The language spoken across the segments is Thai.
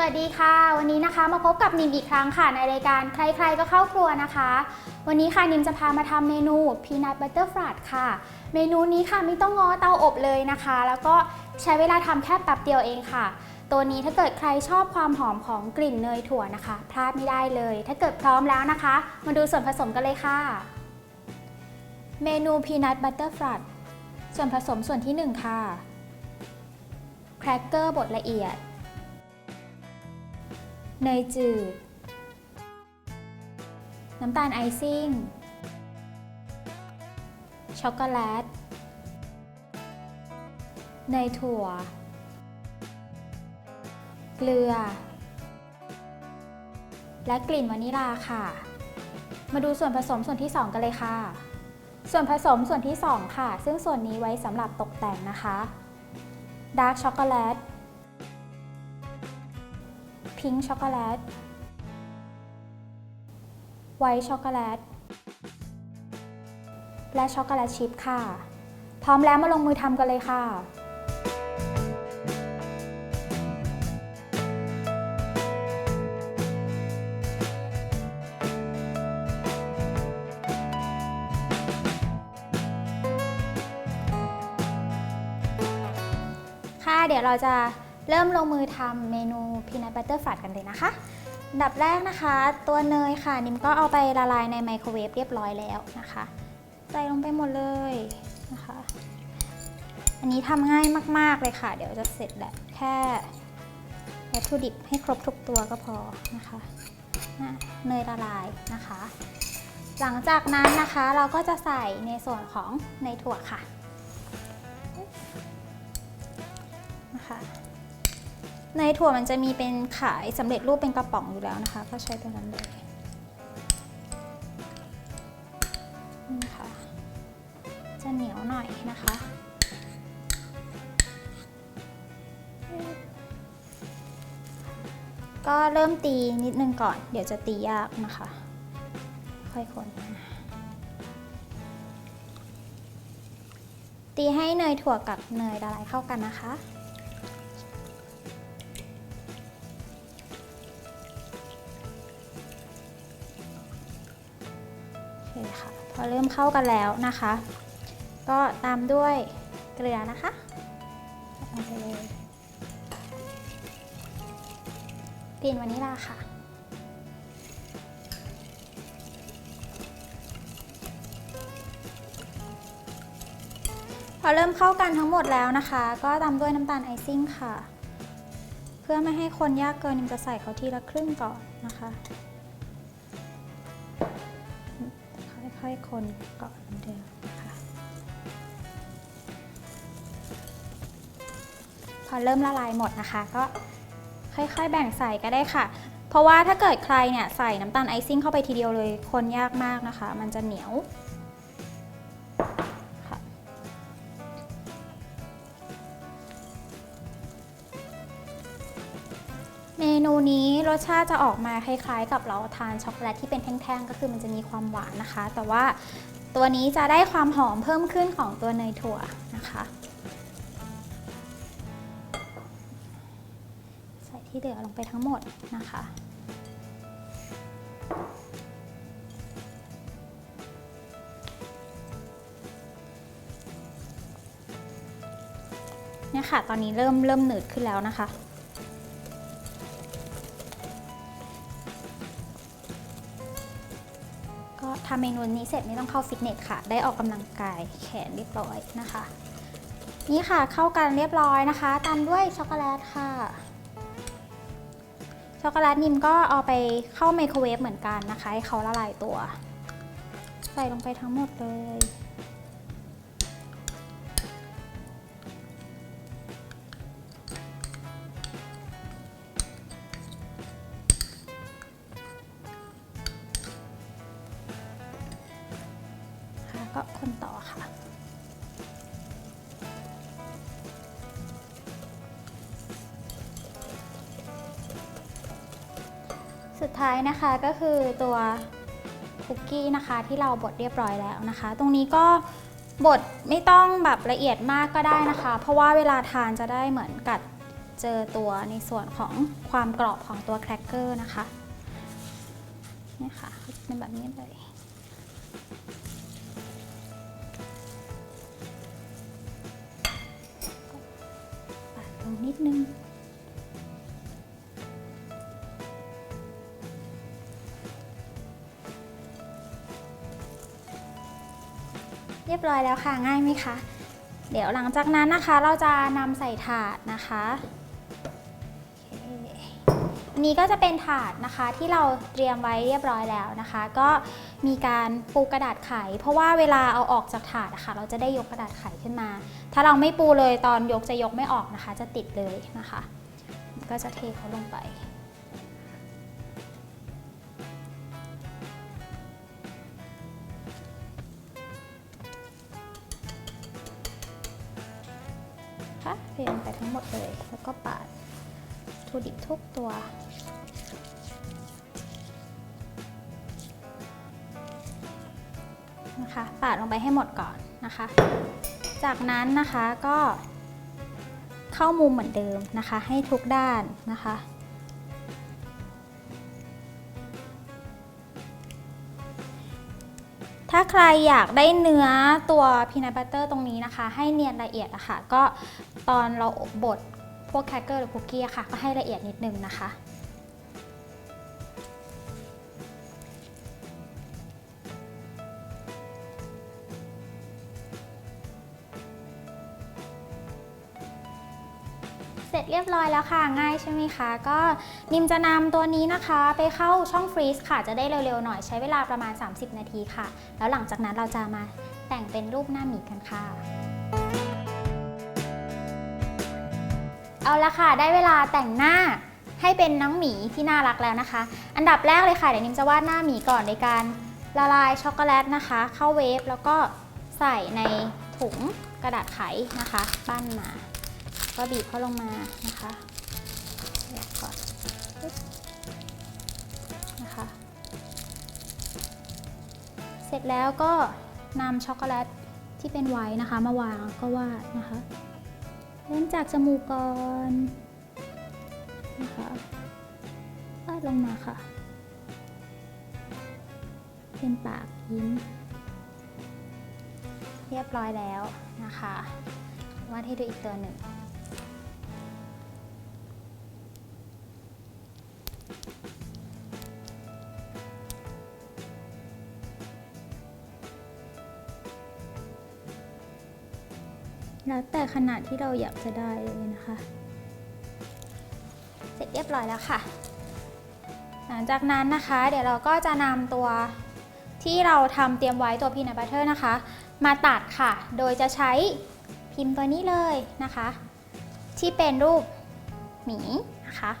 สวัสดีค่ะ วันนี้นะคะมาพบกับนิมอีกครั้งค่ะในรายการใครๆก็เข้าครัวนะคะ วันนี้ค่ะนิมจะพามาทำเมนู Peanut Butter Flat ค่ะ เมนูนี้ค่ะไม่ต้องง้อเตาอบเลยนะคะ แล้วก็ใช้เวลาทำแค่แป๊บเดียวเองค่ะ ตัวนี้ถ้าเกิดใครชอบความหอมของกลิ่นเนยถั่วนะคะ พลาดไม่ได้เลย ถ้าเกิดพร้อมแล้วนะคะ มาดูส่วนผสมกันเลยค่ะ เมนู Peanut Butter Flat ส่วนผสมส่วนที่ 1 ค่ะแครกเกอร์บดละเอียด เนยจืด น้ำตาลไอซิ่ง ช็อกโกแลต เนยถั่ว เกลือ และกลิ่นวานิลาค่ะ มาดูส่วนผสมส่วนที่ 2 กันเลยค่ะ ส่วนผสมส่วนที่ 2 ค่ะ ซึ่งส่วนนี้ไว้สำหรับตกแต่งนะคะดาร์กช็อกโกแลต พิงช็อกโกแลต ไวท์ช็อกโกแลต และช็อกโกแลตชิพค่ะ พร้อมแล้วมาลงมือทำกันเลยค่ะค่ะเดี๋ยวเราจะ เริ่มลงมือทำเมนู Peanut Butter Flat กันเลยนะคะดับแรกนะคะ ตัวเนยค่ะ นิมก็เอาไปละลายในไมโครเวฟเรียบร้อยแล้วนะคะ ใส่ลงไปหมดเลยนะคะ อันนี้ทำง่ายมาก ๆ เลยค่ะ เดี๋ยวจะเสร็จแล้วแค่วัตถุดิบให้ครบทุกตัวก็พอนะคะอะเนยละลายนะคะ หลังจากนั้นนะคะเราก็จะใส่ในส่วนของเนถั่วค่ะนะคะ ในถั่วมันจะมีเป็นขายสำเร็จรูปเป็นกระป๋องอยู่แล้วนะคะ ก็ใช้ตัวนั้นเลยนี่ค่ะ จะเหนียวหน่อยนะคะ ก็เริ่มตีนิดนึงก่อน เดี๋ยวจะตียากนะคะ ค่อยคน ตีให้เนยถั่วกับเนยละลายเข้ากันนะคะ คค่ะพอเริ่มเข้ากันแล้วนะคะ ก็ตามด้วยเกลือนะคะเอาไปเลยกลิ่นวานิลาค่ะ พอเริ่มเข้ากันทั้งหมดแล้วนะคะ ก็ตามด้วยน้ำตาลไอซิ่งค่ะ เพื่อไม่ให้คนยากเกินนิมจะใส่เขาทีละครึ่งก่อนนะคะ ค่อยคนก่อนเหมือนเดิมนะคะพอเริ่มละลายหมดนะคะก็ค่อยๆ แบ่งใส่ก็ได้ค่ะ เพราะว่าถ้าเกิดใครเนี่ยใส่น้ำตาลไอซิ่งเข้าไปทีเดียวเลย คนยากมากนะคะ มันจะเหนียว รสชาติจะออกมาคล้ายๆ กับเราทานช็อกโกแลตที่เป็นแท่งๆ ก็คือมันจะมีความหวานนะคะ แต่ว่าตัวนี้จะได้ความหอมเพิ่มขึ้นของตัวเนยถั่วนะคะใส่ที่เหลือลงไปทั้งหมดนะคะเนี่ยค่ะ ตอนนี้เริ่มเริ่มหนืดขึ้นแล้วนะคะ เมนูนี้เสร็จไม่ต้องเข้าฟิตเนสค่ะ ได้ออกกำลังกายแขนเรียบร้อยนะคะ นี่ค่ะเข้ากันเรียบร้อยนะคะ ตามด้วยช็อกโกแลตค่ะ ช็อกโกแลตนิมก็เอาไปเข้าไมโครเวฟเหมือนกันนะคะ ให้เขาละลายตัว ใส่ลงไปทั้งหมดเลย ก็คนต่อค่ะ สุดท้ายนะคะก็คือตัวคุกกี้นะคะที่เราบดเรียบร้อยแล้วนะคะ ตรงนี้ก็บดไม่ต้องแบบละเอียดมากก็ได้นะคะ เพราะว่าเวลาทานจะได้เหมือนกัดเจอตัวในส่วนของความกรอบของตัวแครกเกอร์นะคะนี่ค่ะเป็นแบบนี้เลย นิดนึง เรียบร้อยแล้วค่ะง่ายไหมคะ เดี๋ยวหลังจากนั้นนะคะเราจะนำใส่ถาดนะคะ อันนี้ก็จะเป็นถาดนะคะที่เราเตรียมไว้เรียบร้อยแล้วนะคะ ก็มีการปูกระดาษไข เพราะว่าเวลาเอาออกจากถาดะคะเราจะได้ยกกระดาษไขขึ้นมา ถ้าเราไม่ปูเลยตอนยกจะยกไม่ออกนะคะ จะติดเลยนะคะ ก็จะเทเขาลงไปค่ะเทลงไปทั้งหมดเลยแล้วก็ปาด ทูดิบทุกตัว นะคะปาดลงไปให้หมดก่อนนะคะ จากนั้นนะคะก็ เข้ามุมเหมือนเดิมนะคะ ให้ทุกด้านนะคะถ้าใครอยากได้เนื้อตัวพีนัทบัตเตอร์ตรงนี้นะคะ ให้เนียนละเอียดอะค่ะ ก็ตอนเราบด พวกแครกเกอร์หรือคุกกี้ค่ะ ก็ให้ละเอียดนิดนึงนะคะ เสร็จเรียบร้อยแล้วค่ะ ง่ายใช่ไหมคะ ก็นิมจะนำตัวนี้นะคะ ไปเข้าช่องฟรีซค่ะ จะได้เร็วๆหน่อยใช้เวลาประมาณ 30 นาทีค่ะ แล้วหลังจากนั้นเราจะมาแต่งเป็นรูปหน้าหมีกันค่ะ เอาละค่ะ ได้เวลาแต่งหน้าให้เป็นน้องหมีที่น่ารักแล้วนะคะ อันดับแรกเลยค่ะเดี๋ยวนิมจะวาดหน้าหมีก่อนในการละลายช็อกโกแลตนะคะ เข้าเวฟแล้วก็ใส่ในถุงกระดาษไขนะคะปั้นมา ก็บีบเข้าลงมานะคะเดี๋ยวก่อนนะคะเสร็จแล้วก็นำช็อกโกแลตที่เป็นไวท์นะคะ มาวางก็วาดนะคะ เริ่มจากจมูกก่อนนะคะวาดลงมาค่ะ เป็นปากยิ้ม เรียบร้อยแล้วนะคะวาดให้ดูอีกตัวหนึ่ง แล้วแต่ขนาดที่เราอยากจะได้เลยนะคะ เสร็จเรียบร้อยแล้วค่ะ หลังจากนั้นนะคะ เดี๋ยวเราก็จะนำตัวที่เราทำเตรียมไว้ตัวพีนัทบัตเตอร์นะคะ มาตัดค่ะ โดยจะใช้พิมพ์ตัวนี้เลยนะคะ ที่เป็นรูปหมีนะคะ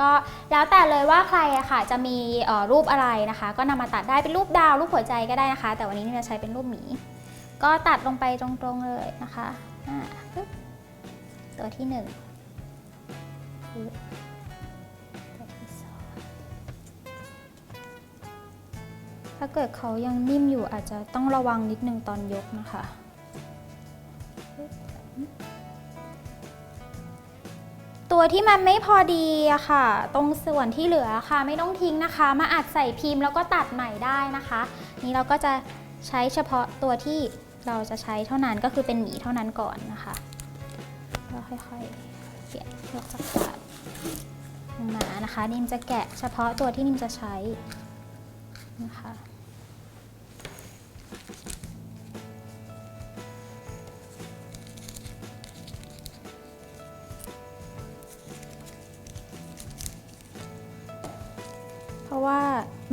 ก็แล้วแต่เลยว่าใครอะค่ะจะมีออรูปอะไรนะคะ ก็นำมาตัดได้เป็นรูปดาวรูปหัวใจก็ได้นะคะ แต่วันนี้นี่จะใช้เป็นรูปหมี ก็ตัดลงไปตรงๆเลยนะคะ อ่าปึ๊บตัวที่หนึ่งตัวที่สองถ้าเกิดเขายังนิ่มอยู่อาจจะต้องระวังนิดนึงตอนยกนะคะตัวที่มันไม่พอดีอะค่ะ ตรงส่วนที่เหลือค่ะ ไม่ต้องทิ้งนะคะ มาอัดใส่พิมพ์แล้วก็ตัดใหม่ได้นะคะ นี่เราก็จะใช้เฉพาะตัวที่ เราจะใช้เท่านั้นก็คือเป็นหมีเท่านั้นก่อนนะคะแล้วค่อยๆเปลี่ยนยกจากขาดลงมานะคะ นิมจะแกะเฉพาะตัวที่นิมจะใช้นะคะ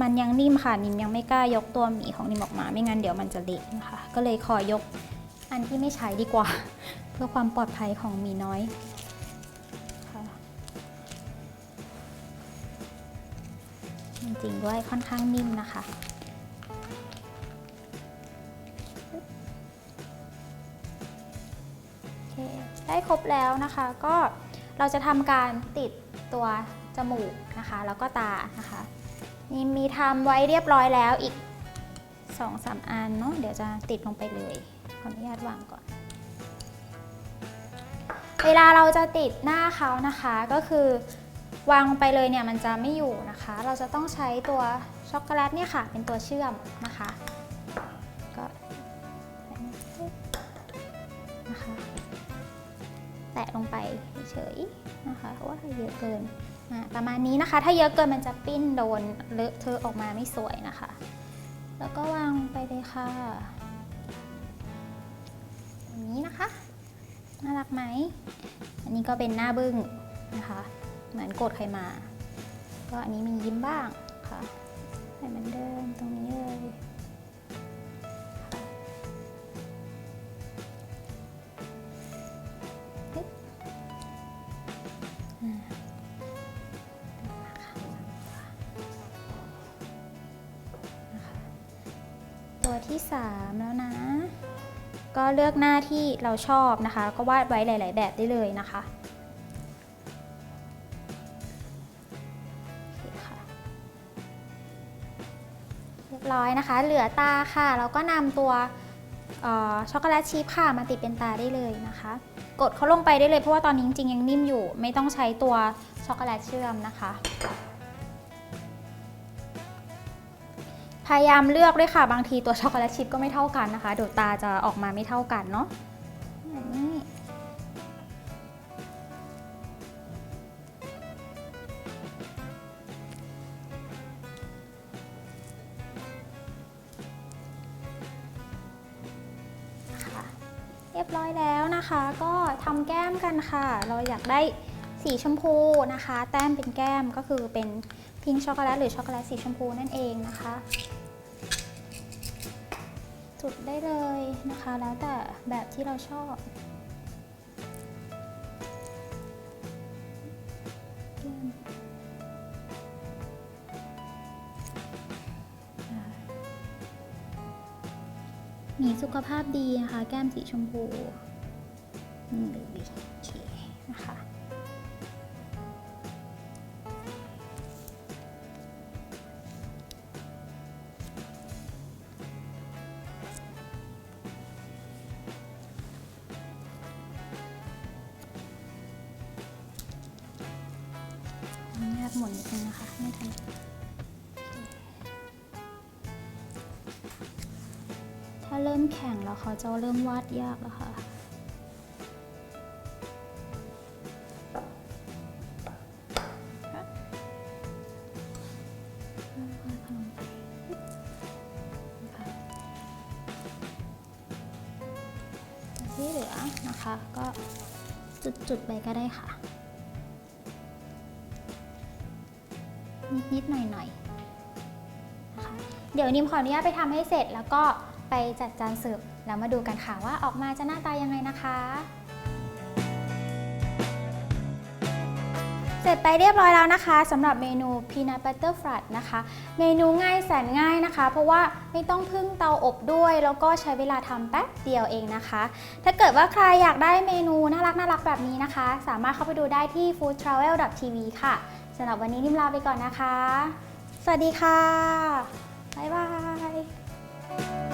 มันยังนิ่มค่ะนิมยังไม่กล้ายกตัวหมีของนิมออกมา ไม่งั้นเดี๋ยวมันจะเละนะคะ ก็เลยขอยกอันที่ไม่ใช้ดีกว่า เพื่อความปลอดภัยของหมีน้อยจริงๆด้วยค่อนข้างนิ่มนะคะโอเคได้ครบแล้วนะคะก็เราจะทำการติดตัวจมูกนะคะ แล้วก็ตานะคะ นี่มีทำไว้เรียบร้อยแล้วอีก2อสามอันเนาะเดี๋ยวจะติดลงไปเลย ขออนุญาตวางก่อน เวลาเราจะติดหน้าเขานะคะก็คือ วางลงไปเลยเนี่ยมันจะไม่อยู่นะคะ เราจะต้องใช้ตัวช็อกโกแลตเนี่ยค่ะ เป็นตัวเชื่อมนะคะก็นะคะแตะลงไปเฉยๆนะคะว่าเยอะเกินอะ ประมาณนี้นะคะ ถ้าเยอะเกินมันจะปิ้นโดนเลอะเทอะออกมาไม่สวยนะคะ แล้วก็วางไปเลยค่ะอย่างนี้นะคะ น่ารักไหม อันนี้ก็เป็นหน้าบึ้งนะคะ เหมือนโกดใครมา ก็อันนี้มียิ้มบ้างค่ะให้มันเดินตรงนี้เลย ตัวที่ 3 แล้วนะ ก็เลือกหน้าที่เราชอบนะคะก็วาดไว้หลาย ๆ แบบได้เลยนะคะเรียบร้อยนะคะ เหลือตาค่ะ เราก็นำตัวช็อกโกแลตชีพค่ะมาติดเป็นตาได้เลยนะคะ กดเขาลงไปได้เลยเพราะว่าตอนนี้จริงๆยังนิ่มอยู่ ไม่ต้องใช้ตัวช็อกโกแลตเชื่อมนะคะ พยายามเลือกด้วยค่ะ บางทีตัวช็อกโกแลตชิพก็ไม่เท่ากันนะคะเดี๋ยวตาจะออกมาไม่เท่ากันเนาะเรียบร้อยแล้วนะคะ ก็ทำแก้มกันค่ะ เราอยากได้สีชมพูนะคะ แต้มเป็นแก้มก็คือเป็นพิงช็อกโกแลตหรือช็อกโกแลตสีชมพูนั่นเองนะคะ จุดได้เลยนะคะ แล้วแต่แบบที่เราชอบมีสุขภาพดีนะคะ แก้มสีชมพูนี่เลยโอเคนะคะ เริ่มแข่งแล้วเขาจะเริ่มวาดยากแล้วค่ะที่เหลือนะคะก็จุดๆไปก็ได้ค่ะ นิดๆหน่อยๆนะคะเดี๋ยวนิมขออนุญาตไปทำให้เสร็จแล้วก็ ไปจัดจานเสิร์ฟแล้วมาดูกันค่ะว่าออกมาจะหน้าตายังไงนะคะ เสร็จไปเรียบร้อยแล้วนะคะสำหรับเมนู Peanut Butter Flat นะคะ เมนูง่ายแสนง่ายนะคะ เพราะว่าไม่ต้องพึ่งเตาอบด้วย แล้วก็ใช้เวลาทำแป๊บเดียวเองนะคะ ถ้าเกิดว่าใครอยากได้เมนูน่ารักน่ารักแบบนี้นะคะ สามารถเข้าไปดูได้ที่ foodtravel.tv ค่ะสำหรับวันนี้นิมลาไปก่อนนะคะ สวัสดีค่ะ บ๊ายบาย